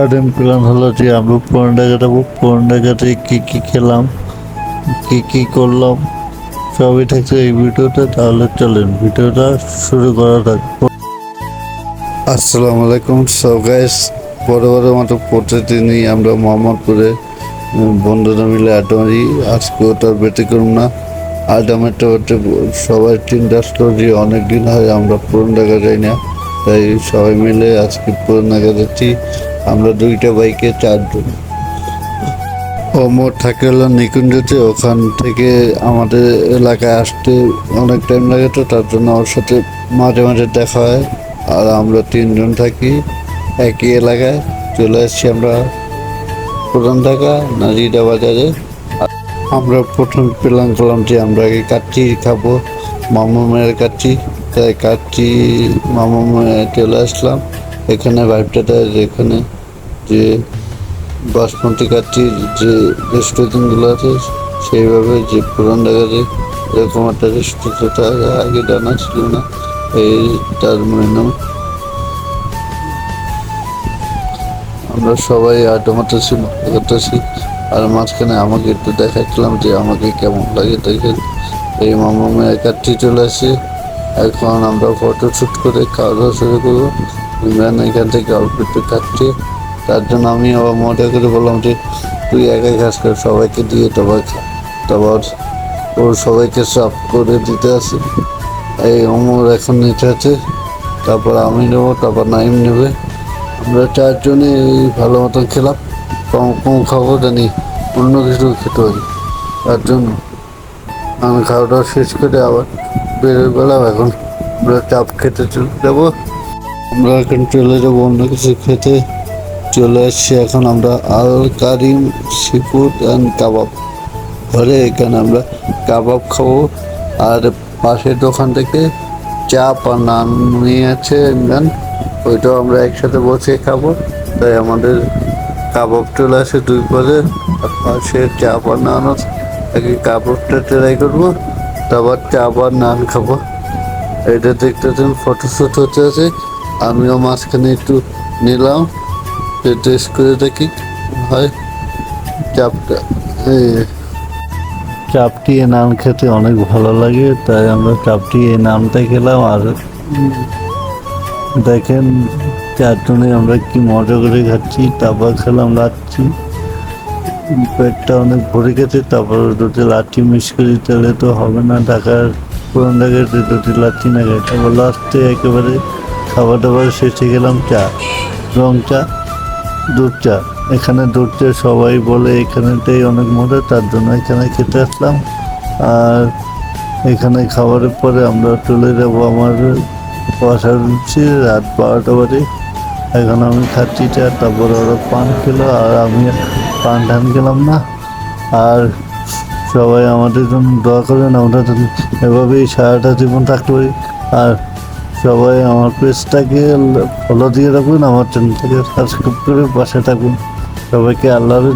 Sudden plan হলো যে আমরা পুরানটা কাটাবো পুরানটা কাটে কী কী খেলাম, কী কী করলাম, সবই থাকছে এই ভিডিওতে, তাহলে চলেন, ভিডিওটা শুরু করা যাক। আসসালামু আলাইকুম। সব গাইস বড় বড় মতো প্রতিদিনই আমরা মোহাম্মদপুরে বন্ধুরা মিলে আড্ডা মারি আজকে ওটা ব্যতিক্রম না। আড্ডা মারতে মারতে সবাই চিন্তা যে অনেক দিন হয় আমরা পুরন দেখা যাই না। তাই সবাই মিলে আজকে পুরন দেখা যাচ্ছি। আমরা দুইটা বাইকে, চারজন। ও মোট থাকে হলো নিকুঞ্জতে, ওখান থেকে আমাদের এলাকায় আসতে অনেক টাইম লাগে তো, তার জন্য ওর সাথে মাঝে মাঝে দেখা হয়। আর আমরা তিনজন থাকি একই এলাকায়। চলে আসছি আমরা প্রধান ঢাকা নাজিরা বাজারে। আমরা প্রথম প্ল্যান করলাম যে আমরা আগে কাচ্চি খাব, মামু মেয়ের কাচ্চি। তাই কাচ্চি, মামু মেয়ে চলে আসলাম। এখানে ভাইবটাটা যেখানে যে বাসমতি কাচ্চির যে রেস্টুরেন্টগুলো আছে, সেইভাবে যে পুরান ঢাকাতে এরকম একটা রেস্টুরেন্ট আগে জানা ছিল না, এই তার মেনু আমরা সবাই আড্ডা মারতেছি করতেছি আর মাঝখানে আমাকে একটু দেখাচ্ছিলাম যে আমাকে কেমন লাগে দেখেন। এই মামা কাটতে চলে আসে এখন আমরা ফটো শ্যুট করে খাওয়া দাওয়া শুরু করব। ইমরান এখান থেকে অল্প একটু খাচ্ছে তার জন্য আমি আবার মজা করে বললাম যে, তুই একাই খাস করে, সবাইকে দিয়ে খা তারপর ওর সবাইকে সাফ করে দিতে আসি। এই অমর এখন নিতে আছে, তারপর আমি নেব, তারপর নাইম নেবে। আমরা চারজনে এই ভালো মতন খেলাম। কম কম খাব, জানি অন্য কিছু খেতে পারি। তার জন্য আমি খাওয়া দাওয়া শেষ করে আবার বেরোয় বেলাম এখন আমরা চাপ খেতে চলে যাব। আমরা এখন চলে যাব অন্য কিছু খেতে। চলে আসছি এখন আমরা আল কারিম সিফুড অ্যান্ড কাবাব ঘরে এখানে আমরা কাবাব খাব। আর পাশের দোকান থেকে চাপ আর নান নিয়ে আছে নান ওইটাও আমরা একসাথে বসে খাব। তাই আমাদের কাবাব চলে আসে দুই পরে আর পাশে চাপ আর নান আছে আগে কাবাবটা ট্রাই করব। তারপর চাপ আর নান খাব। এটা দেখতেছেন ফটোশ্যুট হতে আছে। আমিও মাঝখানে একটু নিলাম। টেস্ট করে দেখি, হয়। চাপটা চাপটি এ নান খেতে অনেক ভালো লাগে, তাই আমরা চাপটি এই নামটা খেলাম। আর দেখেন, চারজনে আমরা কি মজা করে খাচ্ছি, তারপর খেলাম লাচ্ছি। পেটটা অনেক ভরে গেছে, তারপর দুটি লাঠি মিস করে, তাহলে তো হবে না। ঢাকার পুরান ঢাকার যে দুটি লাচ্ছি না খাই তারপর লাস্টে একেবারে খাবার দাবার শেষে গেলাম চা, রং চা। দুধ চা এখানে দুধ চা সবাই বলে এখানেটাই অনেক মজা, তার জন্য এখানে খেতে আসলাম। আর এখানে খাবারের পরে আমরা চলে যাব আমার বাসা উঠছি রাত বারোটা বাজে। এখন আমি খাচ্ছি চা, তারপরে ওরা পান খেলো, আর আমি পান টান খেলাম না। আর সবাই আমাদের জন্য দোয়া করেন আমরা এভাবেই সারাটা জীবন থাকতে পারি। আর সবাই আমার পেজটাকে ফলো দিয়ে রাখুন আমার চ্যানেলটাকে সাবস্ক্রাইব করে পাশে থাকুন। সবাইকে আল্লাহর